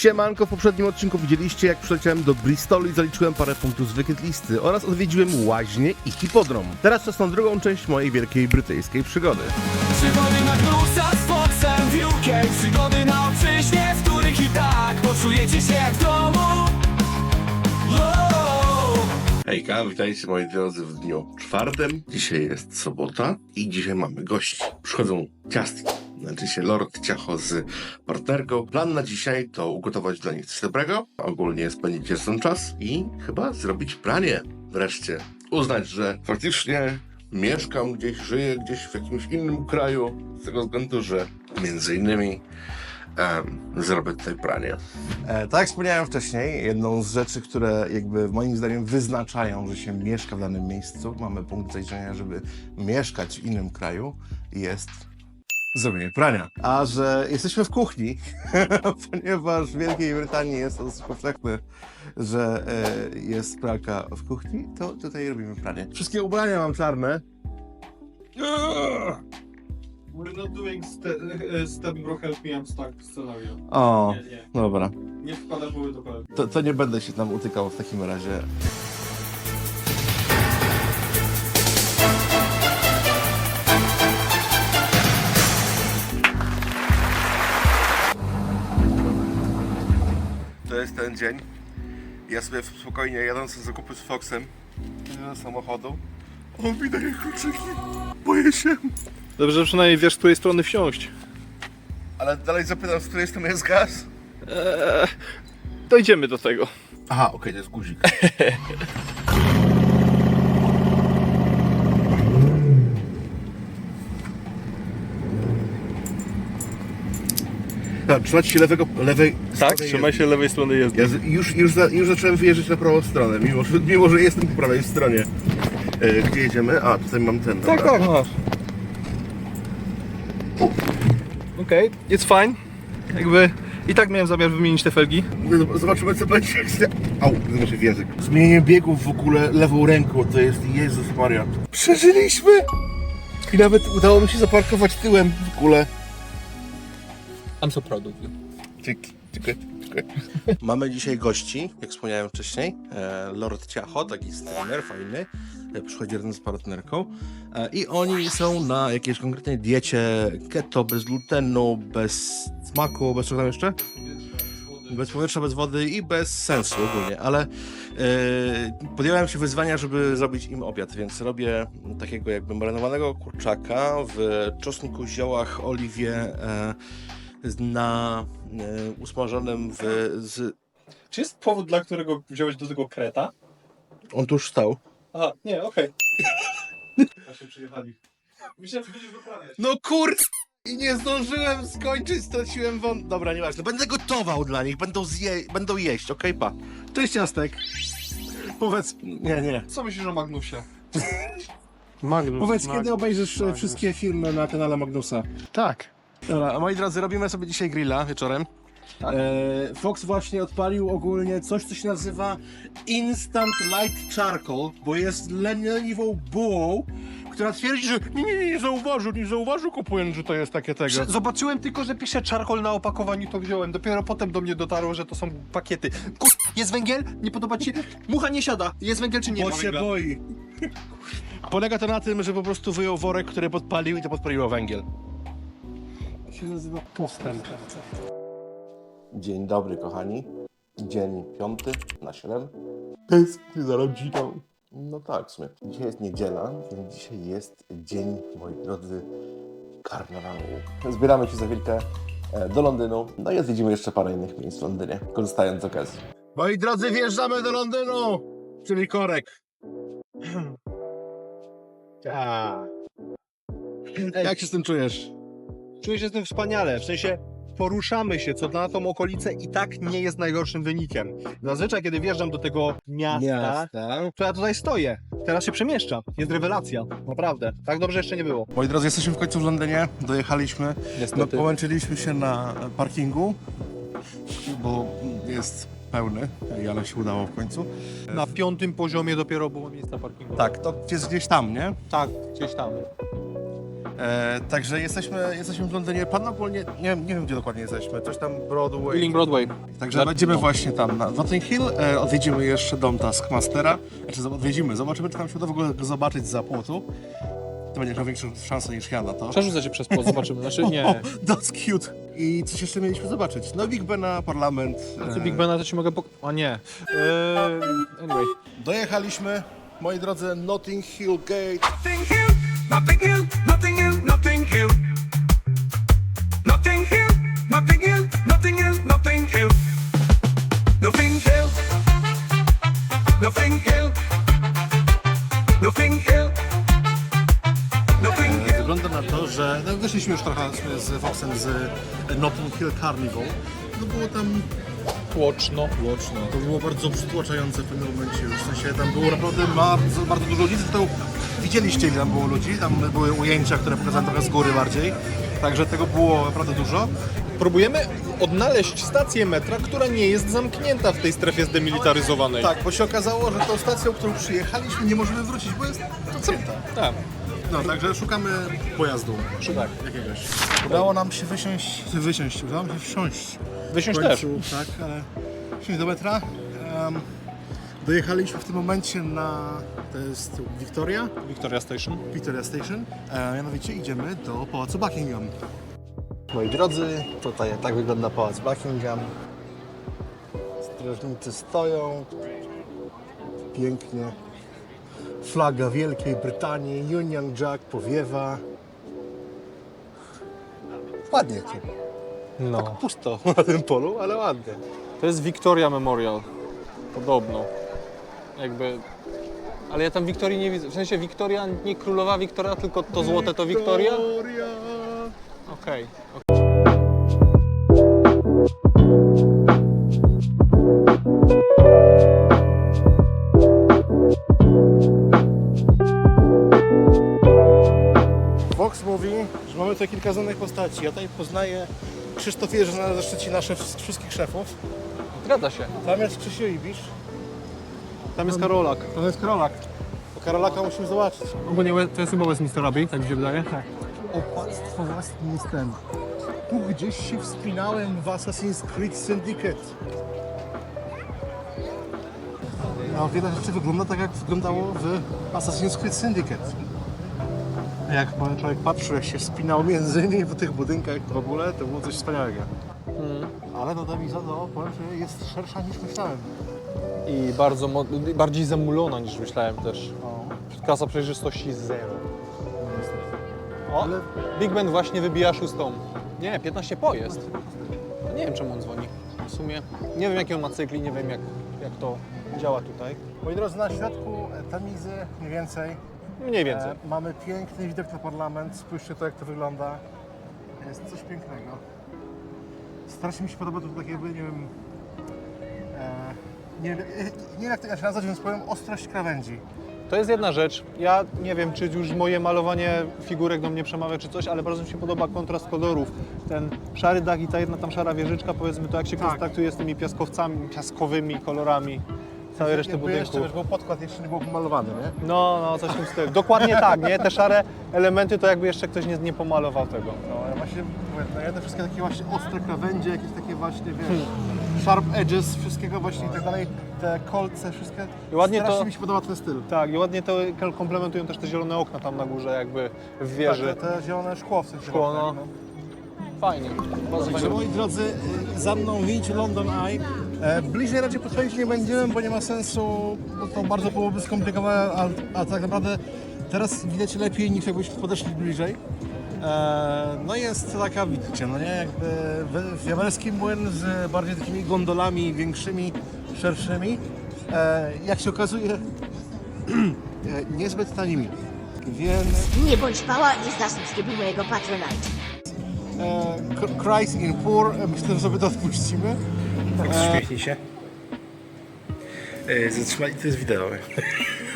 Siemanko, w poprzednim odcinku widzieliście jak przyleciałem do Bristolu i zaliczyłem parę punktów z wicket listy oraz odwiedziłem łaźnię i hipodrom. Teraz czas na drugą część mojej wielkiej brytyjskiej przygody. Przygody Magnusa z Foxem w UK Przygody na obczyźnie, w których i tak Poczujecie się jak w domu. Hejka, witajcie moi drodzy w dniu czwartym. Dzisiaj jest sobota i dzisiaj mamy gości. Przychodzą ciastki. Znaczy się Lord Ciacho z partnerką. Plan na dzisiaj to ugotować dla nich coś dobrego, ogólnie spędzić razem czas i chyba zrobić pranie. Wreszcie uznać, że faktycznie mieszkam gdzieś, żyję gdzieś w jakimś innym kraju, z tego względu, że między innymi zrobię tutaj pranie. E, tak jak wspomniałem wcześniej, jedną z rzeczy, które jakby moim zdaniem wyznaczają, że się mieszka w danym miejscu, mamy punkt zajrzenia, żeby mieszkać w innym kraju, jest zrobienie prania. A że jesteśmy w kuchni, ponieważ w Wielkiej Brytanii jest to dosyć powszechne, że e, jest pralka w kuchni, to tutaj robimy pranie. Wszystkie ubrania mam czarne. We're not doing ste- uh, step bro help me I'm stuck scenario. O, Nie, nie. dobra. Nie wkłada były do kolegi. To, to nie będę się tam utykał w takim razie. Jest ten dzień. Ja sobie spokojnie jadąc na zakupy z Foxem do samochodu. On mi daje kluczyki. Boję się. Dobrze, że przynajmniej wiesz, z której strony wsiąść. Ale dalej zapytam, z której strony jest gaz? Eee, dojdziemy do tego. Aha, okej, to jest guzik. Tak, trzymać się lewego, lewej Tak, strony trzymaj się lewej strony jezdni. Ja z, już, już, za, już zacząłem wyjeżdżać na prawą stronę, mimo że, mimo, że jestem po prawej stronie. E, gdzie jedziemy? A, tutaj mam ten. Tak, dobra. tak, masz. Okej, it's fine. Jakby i tak miałem zamiar wymienić te felgi. No, Zobaczymy co będzie. Au, zobaczę w język. Zmienienie biegów w ogóle lewą ręką, to jest Jezus Maria. Przeżyliśmy! I nawet udało mi się zaparkować tyłem w ogóle. I'm so proud of you. Mamy dzisiaj gości, jak wspomniałem wcześniej. E, Lord Ciacho, taki streamer fajny, e, przychodzi razem z partnerką. E, I oni są na jakiejś konkretnej diecie keto, bez glutenu, bez smaku, bez czego tam jeszcze? Bez powietrza, bez wody i bez sensu ogólnie, ale e, podjąłem się wyzwania, żeby zrobić im obiad, więc robię takiego jakby marynowanego kurczaka w czosnku, ziołach, oliwie, na e, usmażonym w, z... Czy jest powód, dla którego wziąłeś do tego kreta? On tu już stał. Aha, nie, okej. Właśnie przyjechali. Myślałem, że będziesz wyprawiać. No kur... I nie zdążyłem skończyć, straciłem won... Dobra, nieważne. Będę gotował dla nich, będą, zje... będą jeść, okej, pa. Cześć, Ciastek. Powiedz... Nie, nie. Co myślisz o Magnusie? Magnus. Powiedz, kiedy obejrzysz e, wszystkie filmy na kanale Magnusa? Tak. Dobra, moi drodzy, robimy sobie dzisiaj grilla wieczorem. E, Fox właśnie odpalił ogólnie coś, co się nazywa Instant Light Charcoal, bo jest leniwą bułą, która twierdzi, że nie, nie, nie, nie zauważył, nie zauważył kupując, że to jest takie tego. Zobaczyłem tylko, że pisze charcoal na opakowaniu, to wziąłem. Dopiero potem do mnie dotarło, że to są pakiety. Kur... Jest węgiel? Nie podoba ci się? Mucha nie siada. Jest węgiel czy nie? Bo ma się węgla? boi. Polega to na tym, że po prostu wyjął worek, który podpalił i to podpaliło węgiel. Się nazywa postęp. Dzień dobry, kochani. Dzień piąty na siedem. Tęsknię za rodziną. No tak, w sumie. Dzisiaj jest niedziela, więc dzisiaj jest dzień, moi drodzy, karnawału. Zbieramy się za chwilkę e, do Londynu. No i odwiedzimy jeszcze parę innych miejsc w Londynie, korzystając z okazji. Moi drodzy, wjeżdżamy do Londynu! Czyli korek. Tak. Jak się z tym czujesz? Czuję się z tym wspaniale, w sensie poruszamy się, co na tą okolicę i tak nie jest najgorszym wynikiem. Zazwyczaj, kiedy wjeżdżam do tego miasta, to ja tutaj stoję. Teraz się przemieszczam. Jest rewelacja, naprawdę. Tak dobrze jeszcze nie było. Moi drodzy, jesteśmy w końcu w Londynie. Dojechaliśmy. No, połączyliśmy się na parkingu, bo jest pełny, ale się udało w końcu. Na piątym poziomie dopiero było miejsca parkingowe. Tak, to jest gdzieś tam, nie? Tak, gdzieś tam. E, także jesteśmy, jesteśmy w Londynie. Pan ogólnie, nie, wiem- nie wiem gdzie dokładnie jesteśmy, coś tam Broadway. Ealing Broadway. Także Za- będziemy no. właśnie tam na Notting Hill, e, odwiedzimy jeszcze dom Taskmastera. Znaczy zob- odwiedzimy, zobaczymy czy nam się uda w ogóle go zobaczyć za płotu. To będzie miał większą szansę niż ja na to. Przerzucę cię przez płot, zobaczymy. Znaczy O, nie. that's cute. I coś jeszcze mieliśmy zobaczyć. No Big Bena, parlament. Ty e, Big Bena to ci mogę pok... A nie. Eee, anyway. Dojechaliśmy, moi drodzy, Notting Hill Gate. Nothing Hill, Nothing Hill, z- Foxem z Notting Hill Carnival. No było tam Tłoczno. Łoczno. To było bardzo przytłaczające w pewnym momencie już. W sensie tam było naprawdę bardzo, bardzo dużo ludzi. Zresztą widzieliście ile tam było ludzi. Tam były ujęcia, które pokazałem trochę z góry bardziej. Także tego było naprawdę dużo. Próbujemy odnaleźć stację metra, która nie jest zamknięta w tej strefie zdemilitaryzowanej. Tak, bo się okazało, że tą stacją, którą przyjechaliśmy, nie możemy wrócić, bo jest zamknięta. Tak. No, także szukamy pojazdu Tak. jakiegoś. Udało nam się wysiąść, wysiąść, udało nam się wsiąść. Wysiąść W też. końcu, Tak, ale wsiąść do metra. Em, dojechaliśmy w tym momencie na, to jest Victoria, Victoria Station. Victoria Station. E, mianowicie idziemy do Pałacu Buckingham. Moi drodzy, tutaj tak wygląda Pałac Buckingham. Strażnicy stoją. Pięknie. Flaga Wielkiej Brytanii, Union Jack powiewa. Ładnie tu. No. Pusto na tym polu, ale ładnie. To jest Victoria Memorial. Podobno. Jakby... Ale ja tam Wiktorii nie widzę. W sensie Wiktoria, nie królowa Wiktoria, tylko to złote to Wiktoria? Okej. Vox mówi, że mamy tutaj kilka znanych postaci. Ja tutaj poznaję Krzysztof Jerzy, znany ze Szczecina, szef wszystkich szefów. Zgadza się. Tam jest Krzysiu Ibisz. Tam jest Karolak. To jest Karolak. Bo Karolaka musimy zobaczyć. Ogólnie to jest chyba Westminster Abbey, tak mi się wydaje. Tak. Opłactwo Westminster. Tu gdzieś się wspinałem w Assassin's Creed Syndicate. No, wiele rzeczy wygląda tak, jak wyglądało w Assassin's Creed Syndicate. Jak człowiek patrzył, jak się wspinał między innymi po tych budynkach w ogóle, to było coś wspaniałego. Ale no ta wiza, no, powiem, że jest szersza niż myślałem. I bardzo bardziej zamulona niż myślałem też. O. Klasa przejrzystości zero. O, Big Ben właśnie wybija szóstą. Nie, 15 po jest. Nie wiem czemu on dzwoni. W sumie nie wiem jaki on ma cykl i nie wiem jak, jak to działa tutaj. Moi drodzy, na środku e, Tamizy mniej więcej Mniej więcej. E, mamy piękny widok na parlament. Spójrzcie to, jak to wygląda. Jest coś pięknego. Strasznie mi się podoba to takie, jakby, nie wiem. E, nie, wiem, e, nie wiem, jak to inaczej nazwać, więc powiem ostrość krawędzi. To jest jedna rzecz. Ja nie wiem, czy już moje malowanie figurek do mnie przemawia, czy coś, ale bardzo mi się podoba kontrast kolorów. Ten szary dach i ta jedna tam szara wieżyczka, powiedzmy to, jak się Tak. kontraktuje z tymi piaskowcami, piaskowymi kolorami całej reszty Jakby budynku. jeszcze wiesz, był podkład, jeszcze nie był pomalowany, nie? No, no, coś w tym stylu. Dokładnie tak, nie? Te szare elementy to jakby jeszcze ktoś nie, nie pomalował tego. No, ja właśnie mówię, no, ja te wszystkie takie właśnie ostre krawędzie, jakieś takie właśnie, wiesz, sharp edges, wszystkiego właśnie i tak dalej, te kolce, wszystkie. I ładnie Strasznie to- mi się podoba ten styl. Tak, i ładnie to komplementują też te zielone okna tam na górze jakby w wieży. Tak, te, zielone szkło w sensie. Szkło, no. Fajnie. Bardzo Także fajnie. moi drodzy, y, za mną widź London Eye. E, bliżej raczej podchodzić nie będziemy, bo nie ma sensu, bo to bardzo byłoby skomplikowane, a, a tak naprawdę teraz widać lepiej niż jakbyśmy podeszli bliżej. E, no i jest taka, widzicie, no nie, jakby diabelski młyn z bardziej takimi gondolami większymi, szerszymi. E, jak się okazuje, e, niezbyt tanimi. Więc Nie bądź pała, nie znasz subskrybuj mojego Patronite. Christ in Poor, myślę, że sobie to odpuścimy. Śmiechnij się. E, Zatrzymali, to jest wideo.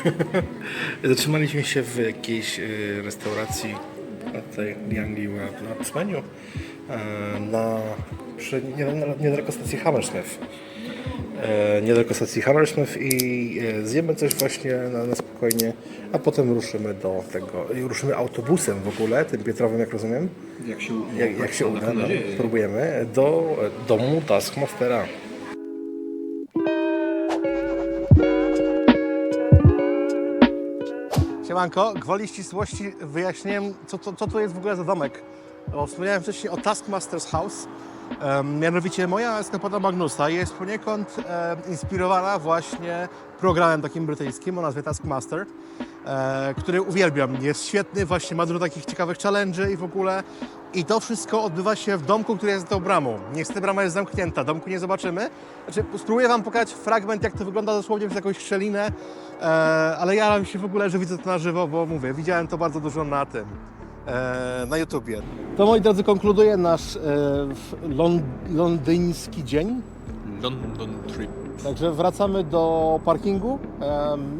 Zatrzymaliśmy się w jakiejś restauracji tutaj Young na Psmeniu e, na, przy, niedaleko, stacji Hammersmith. e, niedaleko stacji Hammersmith i e, zjemy coś właśnie na, na spokojnie, a potem ruszymy do tego, i ruszymy autobusem w ogóle, tym Pietrowym, jak rozumiem. Jak się, jak, jak się uda, no, spróbujemy, do domu Taskmastera. Siemanko, gwoli ścisłości wyjaśniłem, co, co, co to jest w ogóle za domek. Bo wspomniałem wcześniej o Taskmaster's House. Mianowicie moja eskapada Magnusa jest poniekąd inspirowana właśnie programem takim brytyjskim o nazwie Taskmaster, e, który uwielbiam. Jest świetny, właśnie ma dużo takich ciekawych challenge'y i w ogóle. I to wszystko odbywa się w domku, który jest za tą bramą. Niestety brama jest zamknięta, domku nie zobaczymy. Znaczy, spróbuję Wam pokazać fragment, jak to wygląda dosłownie przez jakąś szczelinę, e, ale jaram się w ogóle, że widzę to na żywo, bo mówię, widziałem to bardzo dużo na tym, na YouTubie. To, moi drodzy, konkluduje nasz e, w- lon, londyński dzień. London trip. Także wracamy do parkingu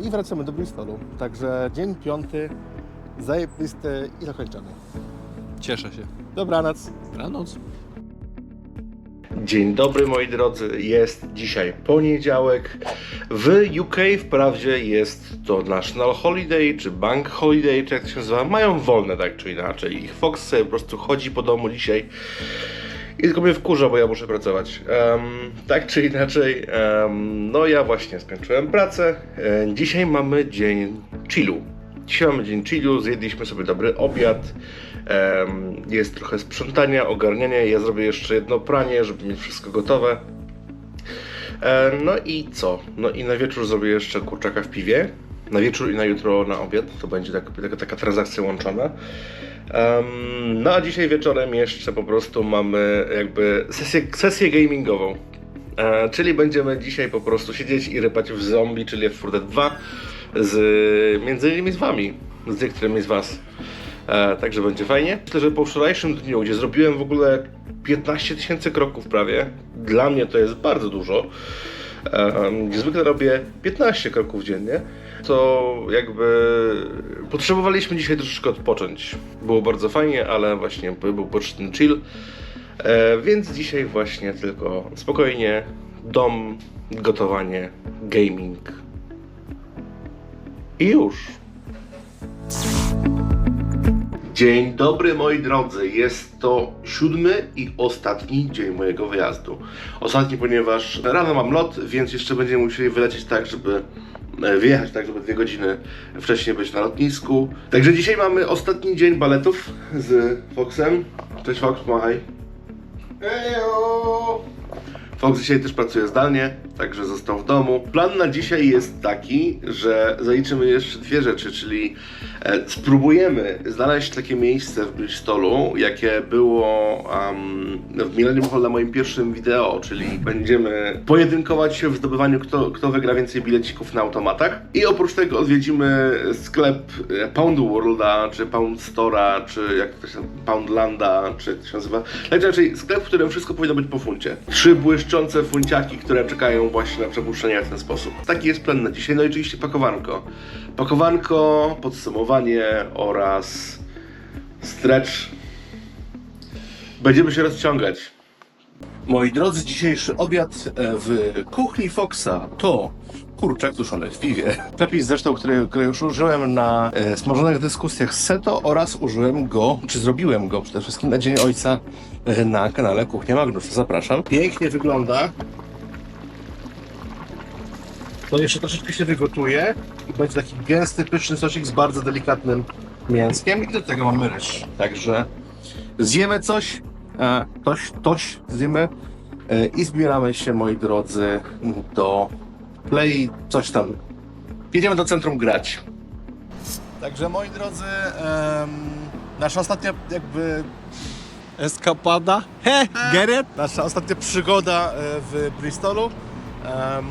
i wracamy do Bristolu. Także dzień piąty, zajebisty i zakończony. Cieszę się. Dobranoc. Dobranoc. Dzień dobry moi drodzy, jest dzisiaj poniedziałek. W UK wprawdzie jest to National Holiday, czy Bank Holiday, czy jak to się nazywa, mają wolne tak czy inaczej. Ich Fox sobie po prostu chodzi po domu dzisiaj i tylko mnie wkurza, bo ja muszę pracować. Em, tak czy inaczej, em, no ja właśnie skończyłem pracę. E, dzisiaj mamy dzień chillu. Dzisiaj mamy dzień chillu, zjedliśmy sobie dobry obiad. Jest trochę sprzątania, ogarniania. Ja zrobię jeszcze jedno pranie, żeby mieć wszystko gotowe. E, no i co? No i na wieczór zrobię jeszcze kurczaka w piwie. Na wieczór i na jutro na obiad. To będzie tak, taka, taka transakcja łączona. Em, no a dzisiaj wieczorem jeszcze po prostu mamy jakby sesję, sesję gamingową. E, czyli będziemy dzisiaj po prostu siedzieć i rypać w zombie, czyli w 4 Dead 2 z między innymi z wami, z niektórymi z was. E, także będzie fajnie. Myślę, że po wczorajszym dniu, gdzie zrobiłem w ogóle 15 tysięcy kroków prawie, dla mnie to jest bardzo dużo, zwykle robię 15 kroków dziennie, to jakby potrzebowaliśmy dzisiaj troszeczkę odpocząć. Było bardzo fajnie, ale właśnie był potrzebny chill. E, więc dzisiaj właśnie tylko spokojnie, dom, gotowanie, gaming i już. Dzień dobry moi drodzy, jest to siódmy i ostatni dzień mojego wyjazdu. Ostatni, ponieważ rano mam lot, więc jeszcze będziemy musieli wylecieć tak, żeby e, wyjechać tak, żeby dwie godziny wcześniej być na lotnisku. Także dzisiaj mamy ostatni dzień baletów z Foxem. Cześć Fox, machaj. Ejo! Fox dzisiaj też pracuje zdalnie, także został w domu. Plan na dzisiaj jest taki, że zaliczymy jeszcze dwie rzeczy, czyli e, spróbujemy znaleźć takie miejsce w Bristolu, jakie było um, w Millennium Hall na moim pierwszym wideo, czyli będziemy pojedynkować się w zdobywaniu, kto, kto wygra więcej bilecików na automatach. I oprócz tego odwiedzimy sklep e, Pound Worlda, czy Pound Store'a, czy jak to się Poundlanda, czy to się nazywa. Tak czy inaczej, sklep, w którym wszystko powinno być po funcie. Trzy błyszczące funciaki, które czekają właśnie na przepuszczenie w ten sposób. Taki jest plan na dzisiaj. No i oczywiście pakowanko. Pakowanko, podsumowanie oraz stretch. Będziemy się rozciągać. Moi drodzy, dzisiejszy obiad e, w kuchni Foxa to kurczak duszony w piwie. Przepis zresztą, który, który już użyłem na e, smażonych dyskusjach z Seto oraz użyłem go, czy zrobiłem go przede wszystkim na Dzień Ojca e, na kanale Kuchnia Magnus. Zapraszam. Pięknie wygląda. To jeszcze troszeczkę się wygotuje i będzie taki gęsty, pyszny sosik z bardzo delikatnym mięskiem i do tego mamy ryż. Także zjemy coś, e, toś, toś zjemy e, i zbieramy się, moi drodzy, do Play, coś tam. Jedziemy do centrum grać. Także, moi drodzy, em, nasza ostatnia jakby Eskapada. He, get it? Nasza ostatnia przygoda e, w Bristolu. Em,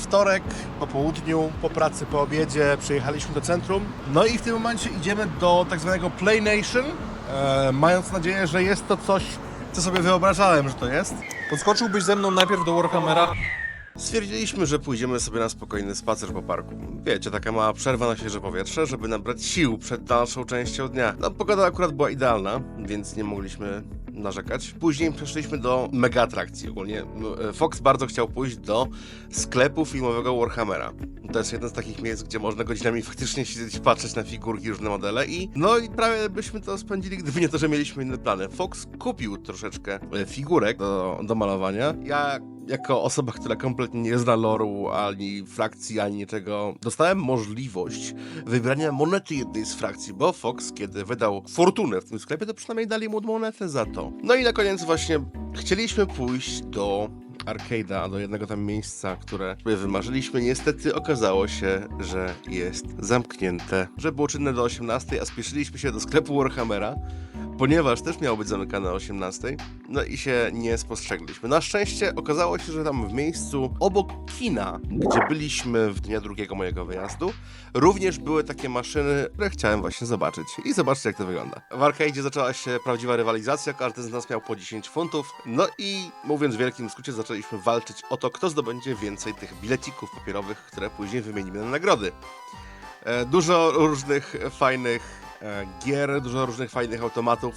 Wtorek po południu, po pracy, po obiedzie przyjechaliśmy do centrum. No i w tym momencie idziemy do tak zwanego Play Nation, e, mając nadzieję, że jest to coś, co sobie wyobrażałem, że to jest. Podskoczyłbyś ze mną najpierw do Warhammera? Stwierdziliśmy, że pójdziemy sobie na spokojny spacer po parku. Wiecie, taka mała przerwa na świeże powietrze, żeby nabrać sił przed dalszą częścią dnia. No, pogoda akurat była idealna, więc nie mogliśmy narzekać. Później przeszliśmy do mega atrakcji ogólnie. E, Fox bardzo chciał pójść do sklepu filmowego Warhammera. To jest jeden z takich miejsc, gdzie można godzinami faktycznie siedzieć, patrzeć na figurki, różne modele i no i prawie byśmy to spędzili, gdyby nie to, że mieliśmy inne plany. Fox kupił troszeczkę e, figurek do, do malowania. Ja jako osoba, która kompletnie nie zna loru, ani frakcji, ani niczego, dostałem możliwość wybrania monety jednej z frakcji, bo Fox, kiedy wydał fortunę w tym sklepie, to przynajmniej dali mu monetę za to. No i na koniec właśnie chcieliśmy pójść do arcade'a, do jednego tam miejsca, które sobie wymarzyliśmy. Niestety okazało się, że jest zamknięte, że było czynne do 18, a spieszyliśmy się do sklepu Warhammera, ponieważ też miało być zamykane o 18, no i się nie spostrzegliśmy. Na szczęście okazało się, że tam w miejscu obok kina, gdzie byliśmy w dnia drugiego mojego wyjazdu, również były takie maszyny, które chciałem właśnie zobaczyć. I zobaczcie, jak to wygląda. W arcade'zie zaczęła się prawdziwa rywalizacja, każdy z nas miał po 10 funtów, no i mówiąc w wielkim skrócie, zaczęliśmy walczyć o to, kto zdobędzie więcej tych bilecików papierowych, które później wymienimy na nagrody. E, Dużo różnych fajnych e, gier, dużo różnych fajnych automatów,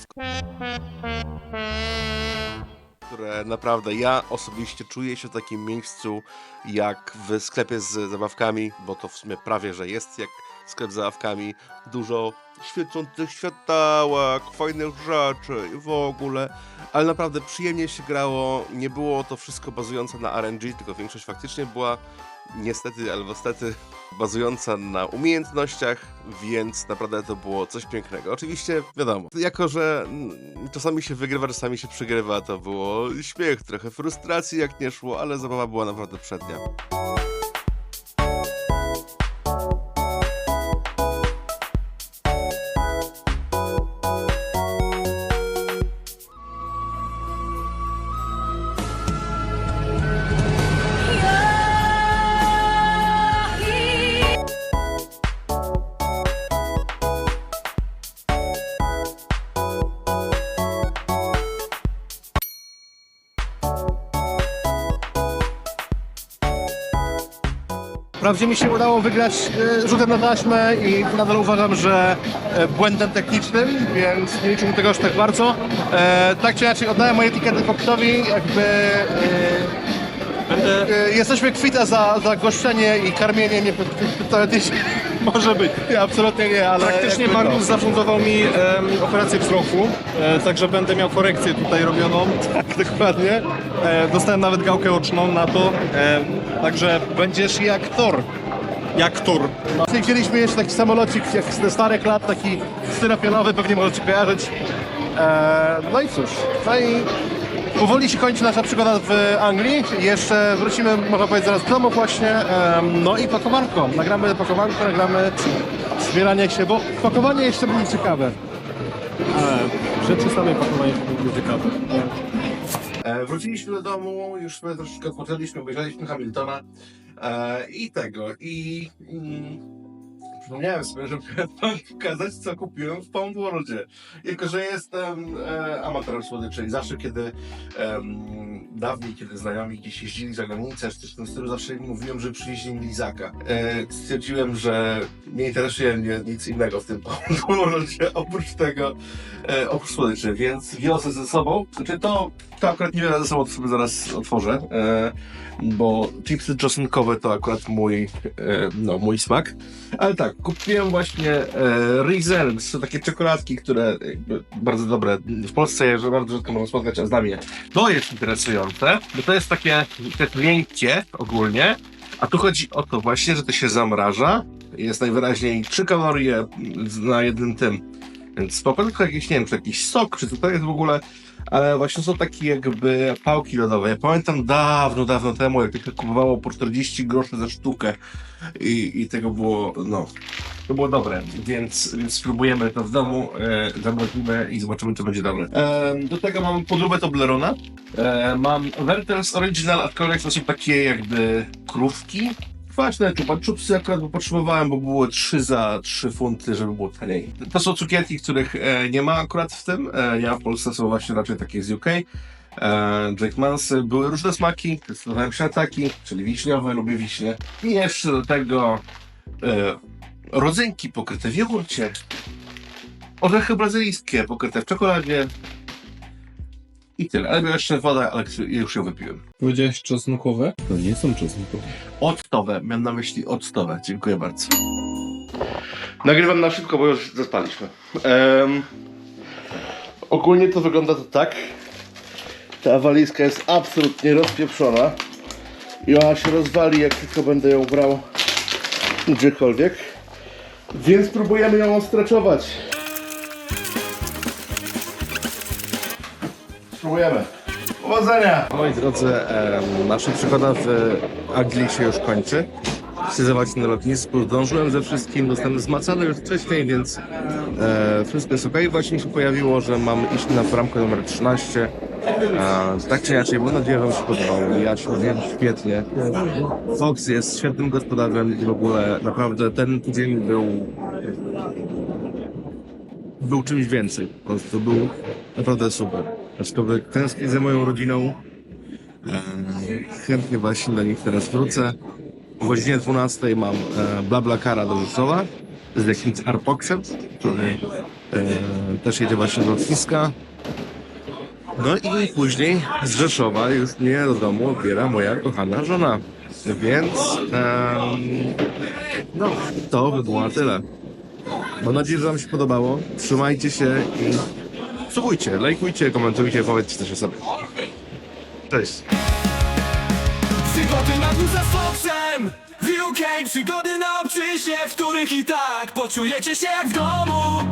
które naprawdę ja osobiście czuję się w takim miejscu jak w sklepie z zabawkami, bo to w sumie prawie, że jest jak sklep z zabawkami. Dużo świecących światełek, fajnych rzeczy i w ogóle. Ale naprawdę przyjemnie się grało. Nie było to wszystko bazujące na RNG, tylko większość faktycznie była niestety albo stety bazująca na umiejętnościach, więc naprawdę to było coś pięknego. Oczywiście, wiadomo, jako że mm, czasami się wygrywa, czasami się przegrywa, to było śmiech, trochę frustracji jak nie szło, ale zabawa była naprawdę przednia. Wprawdzie mi się udało wygrać e, rzutem na taśmę i nadal uważam, że e, błędem technicznym, więc nie liczę tego aż tak bardzo. E, tak czy inaczej oddałem moje etykiety Foxowi, jakby jesteśmy kwita za, za goszczenie i karmienie mnie teoretycznie może być. Nie, absolutnie nie, ale Praktycznie jakby, no. Magnus zafundował mi em, operację wzroku, e, także będę miał korekcję tutaj robioną. Tak, dokładnie. E, dostałem nawet gałkę oczną na to, e, także Będziesz jak Thor. jak Thor. Chcieliśmy jeszcze taki samolocik jak ze starych lat, taki styropianowy, pewnie możecie kojarzyć. E, no i cóż, no i powoli się kończy nasza przygoda w Anglii. Jeszcze wrócimy, można powiedzieć, zaraz do domu właśnie. No i pakowanko. Nagramy pakowanko, nagramy zbieranie się, bo pakowanie jeszcze będzie ciekawe. E, rzeczy samej pakowania były ciekawe. E, wróciliśmy do domu, już troszeczkę odpoczęliśmy, obejrzeliśmy Hamiltona e, i tego. I mm, przypomniałem sobie, że miałem wam pokazać, co kupiłem w Pound Worldzie. Jako, że jestem e, amatorem słodyczy i zawsze, kiedy em, dawniej, kiedy znajomi gdzieś jeździli za granicę, czy też w tym stylu, zawsze mówiłem, że przywieźli mi lizaka. E, stwierdziłem, że nie interesuje mnie nic innego w tym Pound Worldzie, oprócz tego, e, oprócz słodyczy, więc wiozę ze sobą. Znaczy to, to akurat nie wiele ze sobą, to sobie zaraz otworzę, e, bo chipsy czosnkowe to akurat mój, e, no, mój smak. Ale tak, kupiłem właśnie e, to takie czekoladki, które jakby bardzo dobre. W Polsce je bardzo rzadko można spotkać, a znam je. To jest interesujące, bo to jest takie, jest miękkie ogólnie, a tu chodzi o to właśnie, że to się zamraża. Jest najwyraźniej 3 kalorie na jednym tym. Więc spoko, tylko jakiś, nie wiem, czy jakiś sok, czy co to jest w ogóle, ale właśnie są takie jakby pałki lodowe. Ja pamiętam dawno, dawno temu, jak tylko kupowało po 40 groszy za sztukę i, i tego było, no, to było dobre, więc, więc spróbujemy to w domu, e, zamrozimy i zobaczymy, czy będzie dobre. E, do tego mam podróbę Toblerona, e, mam Werther's Original, aczkolwiek to są takie jakby krówki, Kwaśne chupa chupsy akurat bo potrzebowałem, bo było 3 za 3 funty, żeby było taniej. To są cukierki, których e, nie ma akurat w tym. E, ja w Polsce są właśnie raczej takie z UK. E, Jack Mansy. Były różne smaki. Testowałem siataki, czyli wiśniowe, lubię wiśnie. I jeszcze do tego e, rodzynki pokryte w jogurcie. Orzechy brazylijskie pokryte w czekoladzie. I tyle. Ale jeszcze wodę, ale już ją wypiłem. Powiedziałeś czosnkowe? To nie są czosnkowe. Octowe, miałem na myśli octowe. Dziękuję bardzo. Nagrywam na szybko, bo już zaspaliśmy. Em, ogólnie to wygląda to tak. Ta walizka jest absolutnie rozpieprzona. I ona się rozwali, jak tylko będę ją brał gdziekolwiek. Więc próbujemy ją ostreczować. Spróbujemy. Powodzenia! Moi drodzy, nasza przygoda w Anglii się już kończy. Zobaczyć na lotnisku. Zdążyłem ze wszystkim, zostałem zmacany już wcześniej, więc e, wszystko jest ok. Właśnie się pojawiło, że mam iść na bramkę numer 13. E, tak czy inaczej, mam nadzieję, że Wam się podobało. Ja się bawiłem świetnie. Fox jest świetnym gospodarzem i w ogóle naprawdę ten tydzień był był czymś więcej. Po prostu był naprawdę super. Aczkolwiek tęsknię za moją rodziną. Eee, chętnie właśnie do nich teraz wrócę. O godzinie 12 mam e, BlaBlaCara do Rzeszowa z jakimś Arpoxem, który e, też jedzie właśnie do lotniska. No i później z Rzeszowa już mnie do domu odbiera moja kochana żona. Więc em, no, to by było na tyle. Mam nadzieję, że Wam się podobało. Trzymajcie się i subujcie, lajkujcie, komentujcie, powiedzcie też o sobie. Cześć! Przygody na górze z Foxem W UK przygody na obczyźnie W których i tak poczujecie się jak w domu